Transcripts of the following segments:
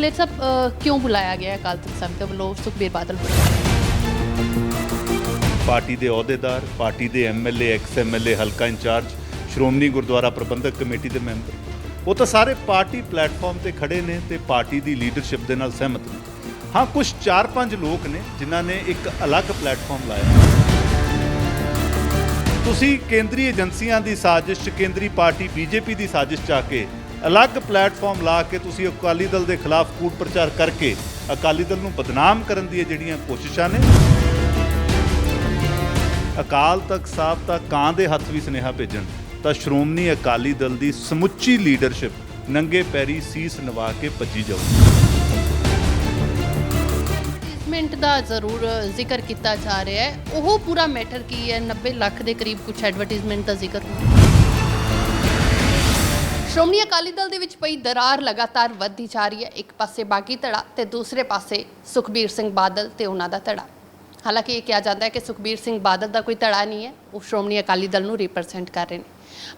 ਕਲੇਰ ਸਾਹਿਬ ਕਿਉਂ ਬੁਲਾਇਆ ਗਿਆ ਅਕਾਲ ਤਖਤ ਸਾਹਿਬ ਦੇ ਵੱਲੋਂ? ਸੁਖਬੀਰ ਬਾਦਲ ਪਾਰਟੀ ਦੇ ਅਹੁਦੇਦਾਰ, ਪਾਰਟੀ ਦੇ ਐਮਐਲਏ ਐਕਸ ਐਮਐਲਏ ਹਲਕਾ ਇੰਚਾਰਜ, ਸ਼੍ਰੋਮਣੀ ਗੁਰਦੁਆਰਾ ਪ੍ਰਬੰਧਕ ਕਮੇਟੀ ਦੇ ਮੈਂਬਰ। ਉਹ ਤਾਂ ਸਾਰੇ ਪਾਰਟੀ ਪਲੇਟਫਾਰਮ ਤੇ ਖੜੇ ਨੇ ਤੇ ਪਾਰਟੀ ਦੀ ਲੀਡਰਸ਼ਿਪ ਦੇ ਨਾਲ ਸਹਿਮਤ ਨੇ। ਹਾਂ, ਕੁਝ 4-5 ਲੋਕ ਨੇ ਜਿਨ੍ਹਾਂ ਨੇ ਇੱਕ ਅਲੱਗ ਪਲੇਟਫਾਰਮ ਲਾਇਆ। ਤੁਸੀਂ ਕੇਂਦਰੀ ਏਜੰਸੀਆਂ ਦੀ ਸਾਜ਼ਿਸ਼, ਕੇਂਦਰੀ ਪਾਰਟੀ ਬੀਜੇਪੀ ਦੀ ਸਾਜ਼ਿਸ਼ 'ਚ ਆ ਕੇ ਅਲੱਗ ਪਲੇਟਫਾਰਮ ਲਾ ਕੇ ਤੁਸੀਂ ਅਕਾਲੀ ਦਲ ਦੇ ਖਿਲਾਫ ਕੂਟ ਪ੍ਰਚਾਰ ਕਰਕੇ ਅਕਾਲੀ ਦਲ ਨੂੰ ਬਦਨਾਮ ਕਰਨ ਦੀਆਂ ਜਿਹੜੀਆਂ ਕੋਸ਼ਿਸ਼ਾਂ ਨੇ, ਅਕਾਲ ਤਖਤ ਸਾਹਿਬ ਤਾਂ ਕਾਂ ਦੇ ਹੱਥ ਵੀ ਸੁਨੇਹਾ ਭੇਜਣ, ਤਾਂ ਸ਼੍ਰੋਮਣੀ ਅਕਾਲੀ ਦਲ ਦੀ ਸਮੁੱਚੀ ਲੀਡਰਸ਼ਿਪ ਨੰਗੇ ਪੈਰੀ ਸੀਸ ਨਵਾ ਕੇ ਭੱਜੀ ਜਾਊ ਐਡਵਰਟਾਈਜ਼ਮੈਂਟ ਦਾ ਜ਼ਰੂਰ ਜ਼ਿਕਰ ਕੀਤਾ ਜਾ ਰਿਹਾ ਹੈ। ਉਹ ਪੂਰਾ ਮੈਟਰ ਕੀ ਹੈ? 90 ਲੱਖ ਦੇ ਕਰੀਬ ਕੁਝ ਐਡਵਰਟਾਈਜ਼ਮੈਂਟ ਦਾ ਜ਼ਿਕਰ ਹੋਇਆ ਸ਼੍ਰੋਮਣੀ ਅਕਾਲੀ ਦਲ ਦੇ ਵਿੱਚ ਪਈ ਦਰਾਰ ਲਗਾਤਾਰ ਵੱਧਦੀ ਜਾ ਰਹੀ ਹੈ। ਇੱਕ ਪਾਸੇ ਬਾਗੀ ਧੜਾ ਤੇ ਦੂਸਰੇ ਪਾਸੇ ਸੁਖਬੀਰ ਸਿੰਘ ਬਾਦਲ ਤੇ ਉਹਨਾਂ ਦਾ ਧੜਾ। ਹਾਲਾਂਕਿ ਇਹ ਕਿਹਾ ਜਾਂਦਾ ਹੈ ਕਿ ਸੁਖਬੀਰ ਸਿੰਘ ਬਾਦਲ ਦਾ ਕੋਈ ਧੜਾ ਨਹੀਂ ਹੈ, ਉਹ ਸ਼੍ਰੋਮਣੀ ਅਕਾਲੀ ਦਲ ਨੂੰ ਰਿਪਰੈਜ਼ੈਂਟ ਕਰ ਰਹੇ ਨੇ।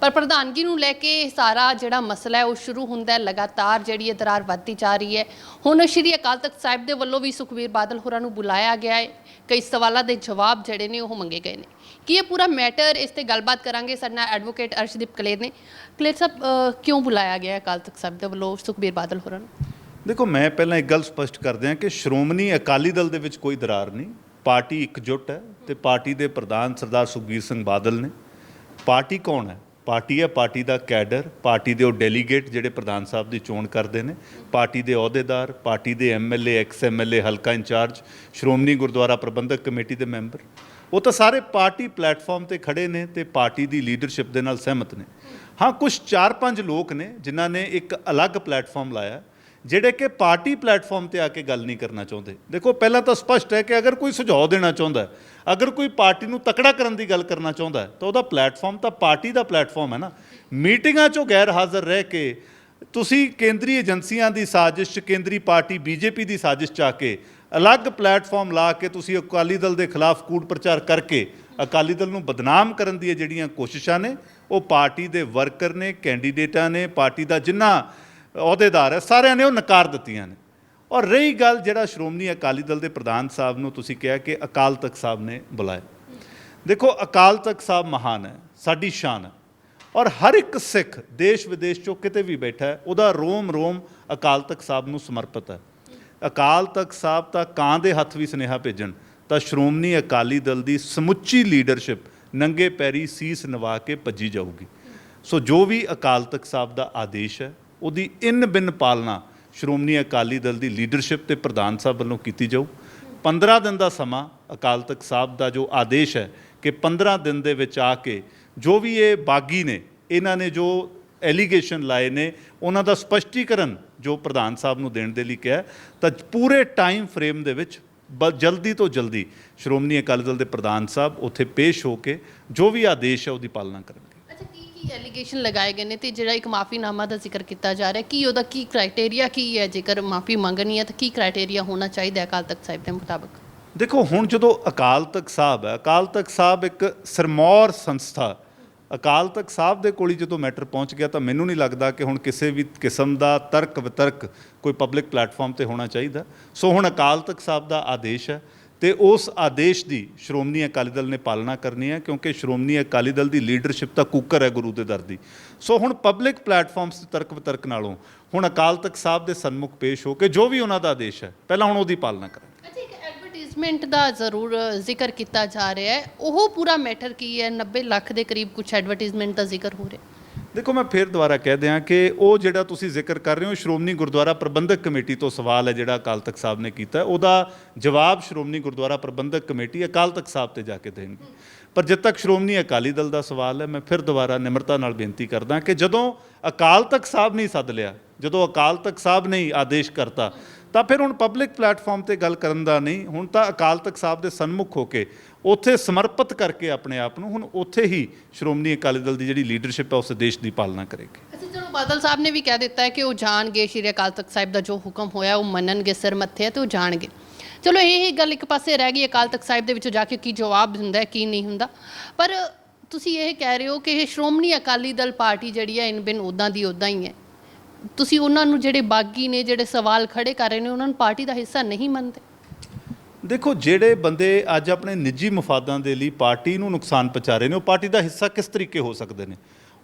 ਪਰ ਪ੍ਰਧਾਨਗੀ ਨੂੰ ਲੈ ਕੇ ਇਹ ਸਾਰਾ ਜਿਹੜਾ ਮਸਲਾ ਹੈ, ਉਹ ਸ਼ੁਰੂ ਹੁੰਦਾ ਹੈ। ਲਗਾਤਾਰ ਜਿਹੜੀ ਇਹ ਦਰਾਰ ਵੱਧਦੀ ਜਾ ਰਹੀ ਹੈ। ਹੁਣ ਸ਼੍ਰੀ ਅਕਾਲ ਤਖਤ ਸਾਹਿਬ ਦੇ ਵੱਲੋਂ ਵੀ ਸੁਖਬੀਰ ਬਾਦਲ ਹੋਰਾਂ ਨੂੰ ਬੁਲਾਇਆ ਗਿਆ ਹੈ। ਕਈ ਸਵਾਲਾਂ ਦੇ ਜਵਾਬ ਜਿਹੜੇ ਨੇ ਉਹ ਮੰਗੇ ਗਏ ਨੇ। ਕੀ ਇਹ ਪੂਰਾ ਮੈਟਰ ਇਸ ਤੇ ਗੱਲਬਾਤ ਕਰਾਂਗੇ? ਸਾਡੇ ਨਾਲ ਐਡਵੋਕੇਟ ਅਰਸ਼ਦੀਪ ਕਲੇਰ ਨੇ। ਕਲੇਰ ਸਾਹਿਬ ਕਿਉਂ ਬੁਲਾਇਆ ਗਿਆ ਅਕਾਲ ਤਖਤ ਸਾਹਿਬ ਦੇ ਵੱਲੋਂ ਸੁਖਬੀਰ ਬਾਦਲ ਹੋਰਾਂ ਨੂੰ? ਦੇਖੋ, ਮੈਂ ਪਹਿਲਾਂ ਇੱਕ ਗੱਲ ਸਪਸ਼ਟ ਕਰ ਦਿਆਂ ਕਿ ਸ਼੍ਰੋਮਣੀ ਅਕਾਲੀ ਦਲ ਦੇ ਵਿੱਚ ਕੋਈ ਦਰਾਰ ਨਹੀਂ। ਪਾਰਟੀ ਇਕਜੁੱਟ ਹੈ ਤੇ ਪਾਰਟੀ ਦੇ ਪ੍ਰਧਾਨ ਸਰਦਾਰ ਸੁਖਬੀਰ ਸਿੰਘ ਬਾਦਲ ਨੇ। ਪਾਰਟੀ ਕੌਣ ਹੈ? ਪਾਰਟੀ ਹੈ ਪਾਰਟੀ ਦਾ ਕੈਡਰ, ਪਾਰਟੀ ਦੇ ਉਹ ਡੈਲੀਗੇਟ ਜਿਹੜੇ ਪ੍ਰਧਾਨ ਸਾਹਿਬ ਦੀ ਚੋਣ ਕਰਦੇ ਨੇ। ਪਾਰਟੀ ਦੇ ਅਹੁਦੇਦਾਰ, ਪਾਰਟੀ ਦੇ ਐਮਐਲਏ ਐਕਸ ਐਮਐਲਏ ਹਲਕਾ ਇੰਚਾਰਜ, ਸ਼੍ਰੋਮਣੀ ਗੁਰਦੁਆਰਾ ਪ੍ਰਬੰਧਕ ਕਮੇਟੀ ਦੇ ਮੈਂਬਰ। ਉਹ ਤਾਂ ਸਾਰੇ ਪਾਰਟੀ ਪਲੇਟਫਾਰਮ ਤੇ ਖੜੇ ਨੇ ਤੇ ਪਾਰਟੀ ਦੀ ਲੀਡਰਸ਼ਿਪ ਦੇ ਨਾਲ ਸਹਿਮਤ ਨੇ। ਹਾਂ ਕੁਝ 4-5 ਲੋਕ ਨੇ ਜਿਨ੍ਹਾਂ ਨੇ ਇੱਕ ਅਲੱਗ ਪਲੇਟਫਾਰਮ ਲਾਇਆ, ਜਿਹੜੇ ਕਿ ਪਾਰਟੀ ਪਲੇਟਫਾਰਮ ਤੇ ਆ ਕੇ ਗੱਲ ਨਹੀਂ ਕਰਨਾ ਚਾਹੁੰਦੇ। ਦੇਖੋ, ਪਹਿਲਾਂ ਤਾਂ ਸਪਸ਼ਟ ਹੈ ਕਿ ਅਗਰ ਕੋਈ ਸੁਝਾਅ ਦੇਣਾ ਚਾਹੁੰਦਾ ਅਗਰ ਕੋਈ ਪਾਰਟੀ ਨੂੰ ਤਕੜਾ ਕਰਨ ਦੀ ਗੱਲ ਕਰਨਾ ਚਾਹੁੰਦਾ ਤਾਂ ਉਹਦਾ ਪਲੇਟਫਾਰਮ ਤਾਂ ਪਾਰਟੀ ਦਾ ਪਲੇਟਫਾਰਮ ਹੈ ਨਾ। ਮੀਟਿੰਗਾਂ 'ਚੋਂ ਗੈਰ ਹਾਜ਼ਰ ਰਹਿ ਕੇ ਤੁਸੀਂ ਕੇਂਦਰੀ ਏਜੰਸੀਆਂ ਦੀ ਸਾਜ਼ਿਸ਼ 'ਚ ਕੇਂਦਰੀ ਪਾਰਟੀ ਬੀਜੇਪੀ ਦੀ ਸਾਜ਼ਿਸ਼ 'ਚ ਆ ਕੇ ਅਲੱਗ ਪਲੇਟਫਾਰਮ ਲਾ ਕੇ ਤੁਸੀਂ ਅਕਾਲੀ ਦਲ ਦੇ ਖਿਲਾਫ ਕੂੜ ਪ੍ਰਚਾਰ ਕਰਕੇ ਅਕਾਲੀ ਦਲ ਨੂੰ ਬਦਨਾਮ ਕਰਨ ਦੀਆਂ ਜਿਹੜੀਆਂ ਕੋਸ਼ਿਸ਼ਾਂ ਨੇ, ਉਹ ਪਾਰਟੀ ਦੇ ਵਰਕਰ ਨੇ, ਕੈਂਡੀਡੇਟਾਂ ਨੇ, ਪਾਰਟੀ ਦਾ ਜਿੰਨਾ ਅਹੁਦੇਦਾਰ ਹੈ, ਸਾਰਿਆਂ ਨੇ ਉਹ ਨਕਾਰ ਦਿੱਤੀਆਂ ਨੇ। ਔਰ ਰਹੀ ਗੱਲ ਜਿਹੜਾ ਸ਼੍ਰੋਮਣੀ ਅਕਾਲੀ ਦਲ ਦੇ ਪ੍ਰਧਾਨ ਸਾਹਿਬ ਨੂੰ ਤੁਸੀਂ ਕਿਹਾ ਕਿ ਅਕਾਲ ਤਖਤ ਸਾਹਿਬ ਨੇ ਬੁਲਾਇਆ। ਦੇਖੋ, ਅਕਾਲ ਤਖਤ ਸਾਹਿਬ ਮਹਾਨ ਹੈ, ਸਾਡੀ ਸ਼ਾਨ ਹੈ। ਔਰ ਹਰ ਇੱਕ ਸਿੱਖ ਦੇਸ਼ ਵਿਦੇਸ਼ ਚੋਂ ਕਿਤੇ ਵੀ ਬੈਠਾ ਹੈ, ਉਹਦਾ ਰੋਮ ਰੋਮ ਅਕਾਲ ਤਖਤ ਸਾਹਿਬ ਨੂੰ ਸਮਰਪਿਤ ਹੈ। ਅਕਾਲ ਤਖਤ ਸਾਹਿਬ ਤਾਂ ਕਾਂ ਦੇ ਹੱਥ ਵੀ ਸੁਨੇਹਾ ਭੇਜਣ, ਤਾਂ ਸ਼੍ਰੋਮਣੀ ਅਕਾਲੀ ਦਲ ਦੀ ਸਮੁੱਚੀ ਲੀਡਰਸ਼ਿਪ ਨੰਗੇ ਪੈਰੀ ਸੀਸ ਨਵਾ ਕੇ ਭੱਜੀ ਜਾਊਗੀ। ਸੋ ਜੋ ਵੀ ਅਕਾਲ ਤਖਤ ਸਾਹਿਬ ਦਾ ਆਦੇਸ਼ ਹੈ, ਉਹਦੀ ਇਨ ਬਿਨ ਪਾਲਣਾ ਸ਼੍ਰੋਮਣੀ ਅਕਾਲੀ ਦਲ ਦੀ ਲੀਡਰਸ਼ਿਪ ਤੇ ਪ੍ਰਧਾਨ ਸਾਹਿਬ ਵੱਲੋਂ ਕੀਤੀ ਜਾਊ। 15 ਦਿਨ ਦਾ ਸਮਾਂ ਅਕਾਲ ਤਖਤ ਸਾਹਿਬ ਦਾ ਜੋ ਆਦੇਸ਼ ਹੈ ਕਿ 15 ਦਿਨ ਦੇ ਵਿੱਚ ਆ ਕੇ ਜੋ ਵੀ ਇਹ ਬਾਗੀ ਨੇ, ਇਹਨਾਂ ਨੇ ਜੋ ਐਲੀਗੇਸ਼ਨ ਲਾਏ ਨੇ ਉਹਨਾਂ ਦਾ ਸਪਸ਼ਟੀਕਰਨ ਜੋ ਪ੍ਰਧਾਨ ਸਾਹਿਬ ਨੂੰ ਦੇਣ ਦੇ ਲਈ ਕਿਹਾ ਤਾਂ ਪੂਰੇ ਟਾਈਮ ਫਰੇਮ ਦੇ ਵਿੱਚ ਜਲਦੀ ਤੋਂ ਜਲਦੀ ਸ਼੍ਰੋਮਣੀ ਅਕਾਲੀ ਦਲ ਦੇ ਪ੍ਰਧਾਨ ਸਾਹਿਬ ਉੱਥੇ ਪੇਸ਼ ਹੋ ਕੇ ਜੋ ਵੀ ਆਦੇਸ਼ ਹੈ ਉਹਦੀ ਪਾਲਣਾ ਕਰਨਗੇ। ਅੱਛਾ ਕੀ ਕੀ ਐਲੀਗੇਸ਼ਨ ਲਗਾਏ ਗਏ ਨੇ ਤੇ ਜਿਹੜਾ ਇੱਕ ਮਾਫੀਨਾਮਾ ਦਾ ਜ਼ਿਕਰ ਕੀਤਾ ਜਾ ਰਿਹਾ ਕੀ ਉਹਦਾ ਕੀ ਕ੍ਰਾਈਟੇਰੀਆ ਕੀ ਹੈ? ਜੇਕਰ ਮਾਫੀ ਮੰਗਣੀ ਹੈ ਤਾਂ ਕੀ ਕ੍ਰਾਈਟੇਰੀਆ ਹੋਣਾ ਚਾਹੀਦਾ ਹੈ ਅਕਾਲ ਤਖਤ ਸਾਹਿਬ ਦੇ ਮੁਤਾਬਕ? ਦੇਖੋ ਹੁਣ ਜਦੋਂ ਅਕਾਲ ਤਖਤ ਸਾਹਿਬ ਹੈ ਅਕਾਲ ਤਖਤ ਸਾਹਿਬ ਇੱਕ ਸਰਮੌਰ ਸੰਸਥਾ ਅਕਾਲ ਤਖਤ ਸਾਹਿਬ ਦੇ ਕੋਲ ਜਦੋਂ ਮੈਟਰ ਪਹੁੰਚ ਗਿਆ ਤਾਂ ਮੈਨੂੰ ਨਹੀਂ ਲੱਗਦਾ ਕਿ ਹੁਣ ਕਿਸੇ ਵੀ ਕਿਸਮ ਦਾ ਤਰਕ ਵਿਤਰਕ ਕੋਈ ਪਬਲਿਕ ਪਲੇਟਫਾਰਮ ਤੇ ਹੋਣਾ ਚਾਹੀਦਾ। ਸੋ ਹੁਣ ਅਕਾਲ ਤਖਤ ਸਾਹਿਬ ਦਾ ਆਦੇਸ਼ ਹੈ ਤੇ ਉਸ ਆਦੇਸ਼ ਦੀ ਸ਼੍ਰੋਮਣੀ ਅਕਾਲੀ ਦਲ ਨੇ ਪਾਲਣਾ ਕਰਨੀ ਹੈ ਕਿਉਂਕਿ ਸ਼੍ਰੋਮਣੀ ਅਕਾਲੀ ਦਲ ਦੀ ਲੀਡਰਸ਼ਿਪ ਤਾਂ ਕੁੱਕਰ ਹੈ ਗੁਰੂ ਦੇ ਦਰ ਦੀ। ਸੋ ਹੁਣ ਪਬਲਿਕ ਪਲੇਟਫਾਰਮਸ ਤੇ ਤਰਕ ਵਿਤਰਕ ਨਾਲੋਂ ਹੁਣ ਅਕਾਲ ਤਖਤ ਸਾਹਿਬ ਦੇ ਸਨਮੁਖ ਪੇਸ਼ ਹੋ ਕੇ ਜੋ ਵੀ ਉਹਨਾਂ ਦਾ ਆਦੇਸ਼ ਹੈ, ਪਹਿਲਾਂ ਹੁਣ ਉਹਦੀ ਪਾਲਣਾ ਕਰਾਂਗੇ। ਐਡਵਰਟਾਈਜ਼ਮੈਂਟ ਦਾ ਜ਼ਰੂਰ ਜ਼ਿਕਰ ਕੀਤਾ ਜਾ ਰਿਹਾ ਹੈ। ਉਹ ਪੂਰਾ ਮੈਟਰ ਕੀ ਹੈ? 90 ਲੱਖ ਦੇ ਕਰੀਬ ਕੁਝ ਐਡਵਰਟਾਈਜ਼ਮੈਂਟ ਦਾ ਜ਼ਿਕਰ ਹੋ ਰਿਹਾ ਦੇਖੋ, ਮੈਂ ਫਿਰ ਦੁਬਾਰਾ ਕਹਿ ਦਿਆਂ ਕਿ ਉਹ ਜਿਹੜਾ ਤੁਸੀਂ ਜ਼ਿਕਰ ਕਰ ਰਹੇ ਹੋ, ਸ਼੍ਰੋਮਣੀ ਗੁਰਦੁਆਰਾ ਪ੍ਰਬੰਧਕ ਕਮੇਟੀ ਤੋਂ ਸਵਾਲ ਹੈ, ਜਿਹੜਾ ਅਕਾਲ ਤਖਤ ਸਾਹਿਬ ਨੇ ਕੀਤਾ ਉਹਦਾ ਜਵਾਬ ਸ਼੍ਰੋਮਣੀ ਗੁਰਦੁਆਰਾ ਪ੍ਰਬੰਧਕ ਕਮੇਟੀ ਅਕਾਲ ਤਖਤ ਸਾਹਿਬ ਤੇ ਜਾ ਕੇ ਦੇਣਗੇ। ਪਰ ਜਦ ਤੱਕ ਸ਼੍ਰੋਮਣੀ ਅਕਾਲੀ ਦਲ ਦਾ ਸਵਾਲ ਹੈ, ਮੈਂ ਫਿਰ ਦੁਬਾਰਾ ਨਿਮਰਤਾ ਨਾਲ ਬੇਨਤੀ ਕਰਦਾ ਕਿ ਜਦੋਂ ਅਕਾਲ ਤਖਤ ਸਾਹਿਬ ਨੇ ਸੱਦ ਲਿਆ, ਜਦੋਂ ਅਕਾਲ ਤਖਤ ਸਾਹਿਬ ਨੇ ਆਦੇਸ਼ ਕਰਤਾ ਤਾਂ ਫਿਰ ਹੁਣ ਪਬਲਿਕ ਪਲੇਟਫਾਰਮ ਤੇ ਗੱਲ ਕਰਨ ਦਾ ਨਹੀਂ, ਹੁਣ ਤਾਂ ਅਕਾਲ ਤਖਤ ਸਾਹਿਬ ਦੇ ਸਨਮੁਖ ਹੋ ਕੇ ਉੱਥੇ ਸਮਰਪਿਤ ਕਰਕੇ ਆਪਣੇ ਆਪ ਨੂੰ ਹੁਣ ਉੱਥੇ ਹੀ ਸ਼੍ਰੋਮਣੀ ਅਕਾਲੀ ਦਲ ਦੀ ਜਿਹੜੀ ਲੀਡਰਸ਼ਿਪ ਹੈ, ਉਸ ਦੇਸ਼ ਦੀ ਪਾਲਣਾ ਕਰੇਗੀ। ਅੱਛਾ, ਚਲੋ ਬਾਦਲ ਸਾਹਿਬ ਨੇ ਵੀ ਕਹਿ ਦਿੱਤਾ ਹੈ ਕਿ ਉਹ ਜਾਣਗੇ, ਸ਼੍ਰੀ ਅਕਾਲ ਤਖਤ ਸਾਹਿਬ ਦਾ ਜੋ ਹੁਕਮ ਹੋਇਆ, ਉਹ ਮੰਨਣਗੇ, ਸਿਰ ਮੱਥੇ ਹੈ ਤੇ ਉਹ ਜਾਣਗੇ। ਚਲੋ, ਇਹ ਹੀ ਗੱਲ ਇੱਕ ਪਾਸੇ ਰਹਿ ਗਈ ਅਕਾਲ ਤਖਤ ਸਾਹਿਬ ਦੇ ਵਿੱਚ ਜਾ ਕੇ ਕੀ ਜਵਾਬ ਦਿੰਦਾ ਕੀ ਨਹੀਂ ਹੁੰਦਾ। ਪਰ ਤੁਸੀਂ ਇਹ ਕਹਿ ਰਹੇ ਹੋ ਕਿ ਇਹ ਸ਼੍ਰੋਮਣੀ ਅਕਾਲੀ ਦਲ ਪਾਰਟੀ ਜਿਹੜੀ ਹੈ, ਇਨ ਬਿਨ ਉਦਾਂ ਦੀ ਉਦਾਂ ਹੀ ਹੈ। ਤੁਸੀਂ ਉਹਨਾਂ ਨੂੰ ਜਿਹੜੇ ਬਾਗੀ ਨੇ, ਜਿਹੜੇ ਸਵਾਲ ਖੜੇ ਕਰ ਰਹੇ ਨੇ, ਉਹਨਾਂ ਨੂੰ ਪਾਰਟੀ ਦਾ ਹਿੱਸਾ ਨਹੀਂ ਮੰਨਦੇ। ਦੇਖੋ, ਜਿਹੜੇ ਬੰਦੇ ਅੱਜ ਆਪਣੇ ਨਿੱਜੀ ਮਫਾਦਾਂ ਦੇ ਲਈ ਪਾਰਟੀ ਨੂੰ ਨੁਕਸਾਨ ਪਹੁੰਚਾ ਰਹੇ ਨੇ, ਉਹ ਪਾਰਟੀ ਦਾ ਹਿੱਸਾ ਕਿਸ ਤਰੀਕੇ ਹੋ ਸਕਦੇ ਨੇ?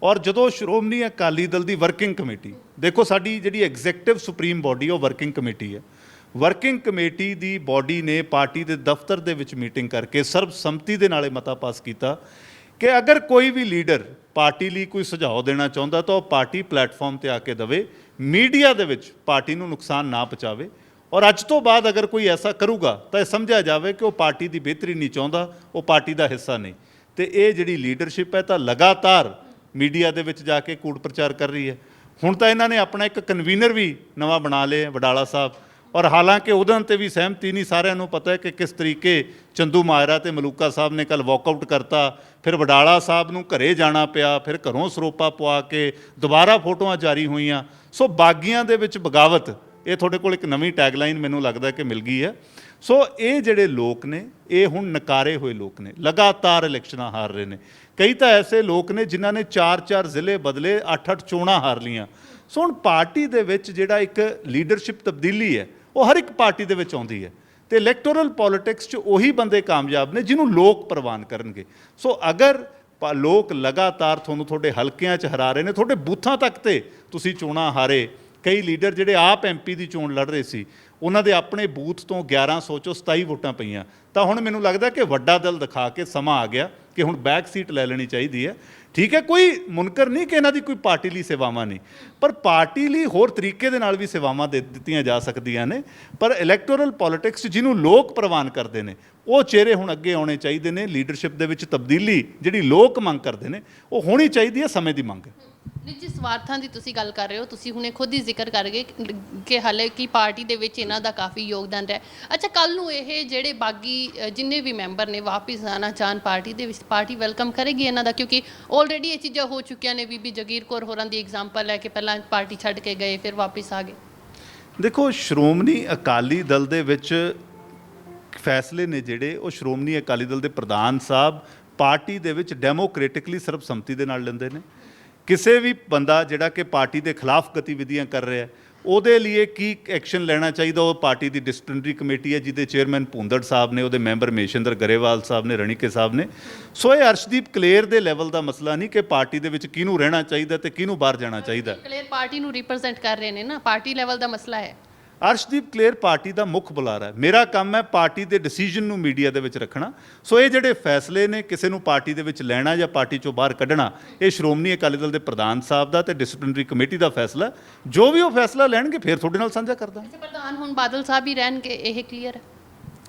ਔਰ ਜਦੋਂ ਸ਼੍ਰੋਮਣੀ ਅਕਾਲੀ ਦਲ ਦੀ ਵਰਕਿੰਗ ਕਮੇਟੀ, ਦੇਖੋ, ਸਾਡੀ ਜਿਹੜੀ ਐਗਜ਼ੈਕਟਿਵ ਸੁਪਰੀਮ ਬਾਡੀ, ਉਹ ਵਰਕਿੰਗ ਕਮੇਟੀ ਹੈ। ਵਰਕਿੰਗ ਕਮੇਟੀ ਦੀ ਬਾਡੀ ਨੇ ਪਾਰਟੀ ਦੇ ਦਫ਼ਤਰ ਦੇ ਵਿੱਚ ਮੀਟਿੰਗ ਕਰਕੇ ਸਰਬਸੰਮਤੀ ਦੇ ਨਾਲ ਇਹ ਮਤਾ ਪਾਸ ਕੀਤਾ ਕਿ ਅਗਰ ਕੋਈ ਵੀ ਲੀਡਰ ਪਾਰਟੀ ਲਈ ਕੋਈ ਸੁਝਾਅ ਦੇਣਾ ਚਾਹੁੰਦਾ ਤਾਂ ਉਹ ਪਾਰਟੀ ਪਲੇਟਫਾਰਮ ਤੇ ਆ ਕੇ ਦਵੇ, ਮੀਡੀਆ ਦੇ ਵਿੱਚ ਪਾਰਟੀ ਨੂੰ ਨੁਕਸਾਨ ਨਾ ਪਹੁੰਚਾਵੇ। ਔਰ ਅੱਜ ਤੋਂ ਬਾਅਦ ਅਗਰ ਕੋਈ ਐਸਾ ਕਰੂਗਾ ਤਾਂ ਇਹ ਸਮਝਿਆ ਜਾਵੇ ਕਿ ਉਹ ਪਾਰਟੀ ਦੀ ਬਿਹਤਰੀ ਨਹੀਂ ਚਾਹੁੰਦਾ, ਉਹ ਪਾਰਟੀ ਦਾ ਹਿੱਸਾ ਨਹੀਂ। ਤੇ ਇਹ ਜਿਹੜੀ ਲੀਡਰਸ਼ਿਪ ਹੈ ਤਾਂ ਲਗਾਤਾਰ ਮੀਡੀਆ ਦੇ ਵਿੱਚ ਜਾ ਕੇ ਕੂੜ ਪ੍ਰਚਾਰ ਕਰ ਰਹੀ ਹੈ। ਹੁਣ ਤਾਂ ਇਹਨਾਂ ਨੇ ਆਪਣਾ ਇੱਕ ਕਨਵੀਨਰ ਵੀ ਨਵਾਂ ਬਣਾ ਲਿਆ, ਵਡਾਲਾ ਸਾਹਿਬ। ਔਰ ਹਾਲਾਂਕਿ ਉਹਦਾਂ ਤੇ ਵੀ ਸਹਿਮਤੀ ਨਹੀਂ, ਸਾਰਿਆਂ ਨੂੰ ਪਤਾ ਹੈ ਕਿ ਕਿਸ ਤਰੀਕੇ ਚੰਦੂ ਮਾਇਰਾ ਤੇ ਮਲੂਕਾ ਸਾਹਿਬ ਨੇ ਕੱਲ ਵਾਕਆਊਟ ਕਰਤਾ। ਫਿਰ ਵਡਾਲਾ ਸਾਹਿਬ ਨੂੰ ਘਰੇ ਜਾਣਾ ਪਿਆ, ਫਿਰ ਘਰੋਂ ਸਰੋਪਾ ਪਵਾ ਕੇ ਦੁਬਾਰਾ ਫੋਟੋਆਂ ਜਾਰੀ ਹੋਈਆਂ। ਸੋ ਬਾਗੀਆਂ ਦੇ ਵਿੱਚ ਬਗਾਵਤ, ਇਹ ਤੁਹਾਡੇ ਕੋਲ ਇੱਕ ਨਵੀਂ ਟੈਗਲਾਈਨ ਮੈਨੂੰ ਲੱਗਦਾ ਕਿ ਮਿਲ ਗਈ ਹੈ। ਸੋ ਇਹ ਜਿਹੜੇ ਲੋਕ ਨੇ, ਇਹ ਹੁਣ ਨਕਾਰੇ ਹੋਏ ਲੋਕ ਨੇ, ਲਗਾਤਾਰ ਇਲੈਕਸ਼ਨਾਂ ਹਾਰ ਰਹੇ ਨੇ। ਕਈ ਤਾਂ ਐਸੇ ਲੋਕ ਨੇ ਜਿਨ੍ਹਾਂ ਨੇ 4-4 ਜ਼ਿਲ੍ਹੇ ਬਦਲੇ 8-8 ਚੋਣਾਂ ਹਾਰ ਲੀਆਂ ਸੋ ਹੁਣ ਪਾਰਟੀ ਦੇ ਵਿੱਚ ਜਿਹੜਾ ਇੱਕ ਲੀਡਰਸ਼ਿਪ ਤਬਦੀਲੀ ਹੈ ਉਹ ਹਰ ਇੱਕ ਪਾਰਟੀ ਦੇ ਵਿੱਚ ਆਉਂਦੀ ਹੈ। ਤੇ ਇਲੈਕਟੋਰਲ ਪੋਲਿਟਿਕਸ 'ਚ ਉਹੀ ਬੰਦੇ ਕਾਮਯਾਬ ਨੇ ਜਿਹਨੂੰ ਲੋਕ ਪ੍ਰਵਾਨ ਕਰਨਗੇ। ਸੋ ਅਗਰ ਪ- ਲੋਕ ਲਗਾਤਾਰ ਤੁਹਾਨੂੰ ਤੁਹਾਡੇ ਹਲਕਿਆਂ 'ਚ ਹਰਾ ਰਹੇ ਨੇ, ਤੁਹਾਡੇ ਬੂਥਾਂ ਤੱਕ ਤੇ ਤੁਸੀਂ ਚੋਣਾਂ ਹਾਰੇ। ਕਈ ਲੀਡਰ ਜਿਹੜੇ ਆਪ ਐਮਪੀ ਦੀ ਚੋਣ ਲੜ ਰਹੇ ਸੀ ਉਹਨਾਂ ਦੇ ਆਪਣੇ ਬੂਥ ਤੋਂ 1100 ਚੋਂ 27 ਵੋਟਾਂ ਪਈਆਂ। ਤਾਂ ਹੁਣ ਮੈਨੂੰ ਲੱਗਦਾ ਕਿ ਵੱਡਾ ਦਲ ਦਿਖਾ ਕੇ ਸਮਾਂ ਆ ਗਿਆ ਕਿ ਹੁਣ ਬੈਕ ਸੀਟ ਲੈ ਲੈਣੀ ਚਾਹੀਦੀ ਹੈ। ਠੀਕ ਹੈ, ਕੋਈ ਮੁਨਕਰ ਨਹੀਂ ਕਿ ਇਹਨਾਂ ਦੀ ਕੋਈ ਪਾਰਟੀ ਲਈ ਸੇਵਾਵਾਂ ਨਹੀਂ। ਪਰ ਪਾਰਟੀ ਲਈ ਹੋਰ ਤਰੀਕੇ ਦੇ ਨਾਲ ਵੀ ਸੇਵਾਵਾਂ ਦੇ ਦਿੱਤੀਆਂ ਜਾ ਸਕਦੀਆਂ ਨੇ। ਪਰ ਇਲੈਕਟੋਰਲ ਪੋਲਿਟਿਕਸ ਜਿਹਨੂੰ ਲੋਕ ਪ੍ਰਵਾਨ ਕਰਦੇ ਨੇ, ਉਹ ਚਿਹਰੇ ਹੁਣ ਅੱਗੇ ਆਉਣੇ ਚਾਹੀਦੇ ਨੇ। ਲੀਡਰਸ਼ਿਪ ਦੇ ਵਿੱਚ ਤਬਦੀਲੀ ਜਿਹੜੀ ਲੋਕ ਮੰਗ ਕਰਦੇ ਨੇ, ਉਹ ਹੋਣੀ ਚਾਹੀਦੀ ਹੈ, ਸਮੇਂ ਦੀ ਮੰਗ। ਹੈ ਨਿੱਜੀ ਸਵਾਰਥਾਂ ਦੀ ਤੁਸੀਂ ਗੱਲ ਕਰ ਰਹੇ ਹੋ, ਤੁਸੀਂ ਹੁਣੇ ਖੁਦ ਹੀ ਜ਼ਿਕਰ ਕਰ ਗਏ ਕਿ- ਹਾਲੇ ਕਿ ਪਾਰਟੀ ਦੇ ਵਿੱਚ ਇਹਨਾਂ ਦਾ ਕਾਫੀ ਯੋਗਦਾਨ ਰਿਹਾ। ਅੱਛਾ ਕੱਲ ਨੂੰ ਇਹ ਜਿਹੜੇ ਬਾਗੀ ਜਿੰਨੇ ਵੀ ਮੈਂਬਰ ਨੇ ਵਾਪਸ ਆਣਾ ਚਾਹਣ ਪਾਰਟੀ ਦੇ ਵਿੱਚ, ਪਾਰਟੀ ਵੈਲਕਮ ਕਰੇਗੀ ਇਹਨਾਂ ਦਾ? ਕਿਉਂਕਿ ਆਲਰੇਡੀ ਇਹ ਚੀਜ਼ਾਂ ਹੋ ਚੁੱਕੀਆਂ ਨੇ। ਬੀਬੀ ਜਗੀਰ ਕੌਰ ਹੋਰਾਂ ਦੀ ਐਗਜ਼ਾਮਪਲ ਹੈ ਕਿ ਪਹਿਲਾਂ ਪਾਰਟੀ ਛੱਡ ਕੇ ਗਏ, ਫਿਰ ਵਾਪਸ ਆ ਗਏ। ਦੇਖੋ, ਸ਼੍ਰੋਮਣੀ ਅਕਾਲੀ ਦਲ ਦੇ ਵਿੱਚ ਫੈਸਲੇ ਨੇ ਜਿਹੜੇ, ਉਹ ਸ਼੍ਰੋਮਣੀ ਅਕਾਲੀ ਦਲ ਦੇ ਪ੍ਰਧਾਨ ਸਾਹਿਬ ਪਾਰਟੀ ਦੇ ਵਿੱਚ ਡੈਮੋਕ੍ਰੈਟਿਕਲੀ ਸਰਬਸੰਮਤੀ ਦੇ ਨਾਲ ਲੈਂਦੇ ਨੇ। ਕਿਸੇ ਵੀ ਬੰਦਾ ਜਿਹੜਾ ਕਿ ਪਾਰਟੀ ਦੇ ਖਿਲਾਫ ਗਤੀਵਿਧੀਆਂ ਕਰ ਰਿਹਾ ਹੈ, ਉਹਦੇ ਲਈ ਕੀ ਐਕਸ਼ਨ ਲੈਣਾ ਚਾਹੀਦਾ? ਉਹ ਪਾਰਟੀ ਦੀ ਡਿਸਪਲਿਨਰੀ ਕਮੇਟੀ ਹੈ ਜਿਹਦੇ ਚੇਅਰਮੈਨ ਭੁੰਦੜ ਸਾਹਿਬ ਨੇ ਉਹਦੇ ਮੈਂਬਰ ਮੇਸ਼ਿੰਦਰ ਗਰੇਵਾਲ ਸਾਹਿਬ ਨੇ ਰਣੀਕੇ ਸਾਹਿਬ ਨੇ। ਸੋ ਇਹ ਅਰਸ਼ਦੀਪ ਕਲੇਰ ਦੇ ਲੈਵਲ ਦਾ ਮਸਲਾ ਨਹੀਂ ਕਿ ਪਾਰਟੀ ਦੇ ਵਿੱਚ ਕਿਹਨੂੰ ਰਹਿਣਾ ਚਾਹੀਦਾ ਤੇ ਕਿਹਨੂੰ ਬਾਹਰ ਜਾਣਾ ਚਾਹੀਦਾ। ਕਲੀਅਰ ਪਾਰਟੀ ਨੂੰ ਰਿਪਰੈਜ਼ੈਂਟ ਕਰ ਰਹੇ ਨੇ ਨਾ ਪਾਰਟੀ ਲੈਵਲ ਦਾ ਮਸਲਾ ਹੈ। ਅਰਸ਼ਦੀਪ ਕਲੇਰ ਪਾਰਟੀ ਦਾ ਮੁੱਖ ਬੁਲਾਰਾ ਹੈ। ਮੇਰਾ ਕੰਮ ਹੈ ਪਾਰਟੀ ਦੇ ਡਿਸੀਜਨ ਨੂੰ ਮੀਡੀਆ ਦੇ ਵਿੱਚ ਰੱਖਣਾ। ਸੋ ਇਹ ਜਿਹੜੇ ਫੈਸਲੇ ਨੇ ਕਿਸੇ ਨੂੰ ਪਾਰਟੀ ਦੇ ਵਿੱਚ ਲੈਣਾ ਜਾਂ ਪਾਰਟੀ ਚੋਂ ਬਾਹਰ ਕੱਢਣਾ ਇਹ ਸ਼੍ਰੋਮਣੀ ਅਕਾਲੀ ਦਲ ਦੇ ਪ੍ਰਧਾਨ ਸਾਹਿਬ ਦਾ ਤੇ ਡਿਸਪਲਿਨਰੀ ਕਮੇਟੀ ਦਾ ਫੈਸਲਾ। ਜੋ ਵੀ ਉਹ ਫੈਸਲਾ ਲੈਣਗੇ ਫਿਰ ਤੁਹਾਡੇ ਨਾਲ ਸਾਂਝਾ ਕਰਦਾ ਪ੍ਰਧਾਨ ਹੁਣ ਬਾਦਲ ਸਾਹਿਬ ਹੀ ਰਹਿਣਗੇ ਇਹ ਕਲੀਅਰ ਹੈ।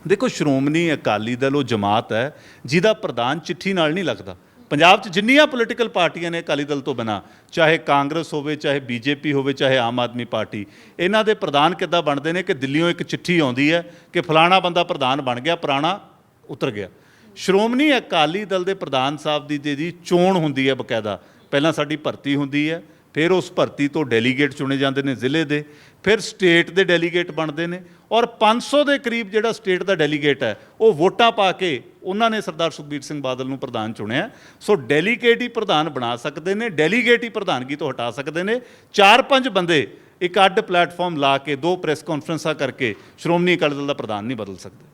ਦੇਖੋ ਸ਼੍ਰੋਮਣੀ ਅਕਾਲੀ ਦਲ ਉਹ ਜਮਾਤ ਹੈ ਜਿਹਦਾ ਪ੍ਰਧਾਨ ਚਿੱਠੀ ਨਾਲ ਨਹੀਂ ਲੱਗਦਾ। ਪੰਜਾਬ 'ਚ ਜਿੰਨੀਆਂ ਪੋਲੀਟੀਕਲ ਪਾਰਟੀਆਂ ਨੇ ਅਕਾਲੀ ਦਲ ਤੋਂ ਬਿਨਾ, ਚਾਹੇ ਕਾਂਗਰਸ ਹੋਵੇ, ਚਾਹੇ ਬੀਜੇਪੀ ਹੋਵੇ, ਚਾਹੇ ਆਮ ਆਦਮੀ ਪਾਰਟੀ, ਇਹਨਾਂ ਦੇ ਪ੍ਰਧਾਨ ਕਿੱਦਾਂ ਬਣਦੇ ਨੇ ਕਿ ਦਿੱਲੀੋਂ ਇੱਕ ਚਿੱਠੀ ਆਉਂਦੀ ਹੈ ਕਿ ਫਲਾਣਾ ਬੰਦਾ ਪ੍ਰਧਾਨ ਬਣ ਗਿਆ, ਪੁਰਾਣਾ ਉਤਰ ਗਿਆ। ਸ਼੍ਰੋਮਣੀ ਅਕਾਲੀ ਦਲ ਦੇ ਪ੍ਰਧਾਨ ਸਾਹਿਬ ਦੀ ਜਿਹੜੀ ਚੋਣ ਹੁੰਦੀ ਹੈ ਬਕਾਇਦਾ, ਪਹਿਲਾਂ ਸਾਡੀ ਭਰਤੀ ਹੁੰਦੀ ਹੈ, ਫਿਰ ਉਸ ਭਰਤੀ ਤੋਂ ਡੈਲੀਗੇਟ ਚੁਣੇ ਜਾਂਦੇ ਨੇ ਜ਼ਿਲ੍ਹੇ ਦੇ, ਫਿਰ ਸਟੇਟ ਦੇ ਡੈਲੀਗੇਟ ਬਣਦੇ ਨੇ ਔਰ 500 ਦੇ ਕਰੀਬ ਜਿਹੜਾ ਸਟੇਟ ਦਾ ਡੈਲੀਗੇਟ ਹੈ, ਉਹ ਵੋਟਾਂ ਪਾ ਕੇ ਉਹਨਾਂ ਨੇ ਸਰਦਾਰ ਸੁਖਬੀਰ ਸਿੰਘ ਬਾਦਲ ਨੂੰ ਪ੍ਰਧਾਨ ਚੁਣਿਆ। ਸੋ ਡੈਲੀਗੇਟ ਹੀ ਪ੍ਰਧਾਨ ਬਣਾ ਸਕਦੇ ਨੇ, ਡੈਲੀਗੇਟ ਹੀ ਪ੍ਰਧਾਨਗੀ ਤੋਂ ਹਟਾ ਸਕਦੇ ਨੇ। ਚਾਰ ਪੰਜ ਬੰਦੇ ਇੱਕ ਅੱਡ ਪਲੇਟਫਾਰਮ ਲਾ ਕੇ ਦੋ ਪ੍ਰੈਸ ਕਾਨਫਰੰਸਾਂ ਕਰਕੇ ਸ਼੍ਰੋਮਣੀ ਅਕਾਲੀ ਦਲ ਦਾ ਪ੍ਰਧਾਨ ਨਹੀਂ ਬਦਲ ਸਕਦੇ।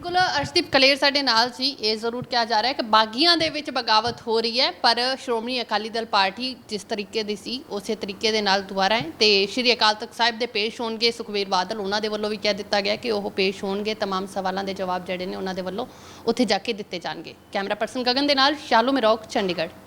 ਬਿਲਕੁਲ ਅਰਸ਼ਦੀਪ ਕਲੇਰ ਸਾਡੇ ਨਾਲ ਸੀ ਇਹ ਜ਼ਰੂਰ ਕਿਹਾ ਜਾ ਰਿਹਾ ਹੈ ਕਿ ਬਾਗੀਆਂ ਦੇ ਵਿੱਚ ਬਗਾਵਤ ਹੋ ਰਹੀ ਹੈ ਪਰ ਸ਼੍ਰੋਮਣੀ ਅਕਾਲੀ ਦਲ ਪਾਰਟੀ ਜਿਸ ਤਰੀਕੇ ਦੀ ਸੀ ਉਸੇ ਤਰੀਕੇ ਦੇ ਨਾਲ ਦੁਬਾਰਾ ਹੈ ਤੇ ਸ਼੍ਰੀ ਅਕਾਲ ਤਖਤ ਸਾਹਿਬ ਦੇ ਪੇਸ਼ ਹੋਣਗੇ ਸੁਖਵੀਰ ਬਾਦਲ ਉਹਨਾਂ ਦੇ ਵੱਲੋਂ ਵੀ ਕਹਿ ਦਿੱਤਾ ਗਿਆ ਕਿ ਉਹ ਪੇਸ਼ ਹੋਣਗੇ तमाम ਸਵਾਲਾਂ ਦੇ ਜਵਾਬ ਜਿਹੜੇ ਨੇ ਉਹਨਾਂ ਦੇ ਵੱਲੋਂ ਉੱਥੇ ਜਾ ਕੇ ਦਿੱਤੇ ਜਾਣਗੇ ਕੈਮਰਾ ਪਰਸਨ ਗਗਨ ਦੇ ਨਾਲ ਸ਼ਾਲੂ ਮਿਰੋਕ ਚੰਡੀਗੜ੍ਹ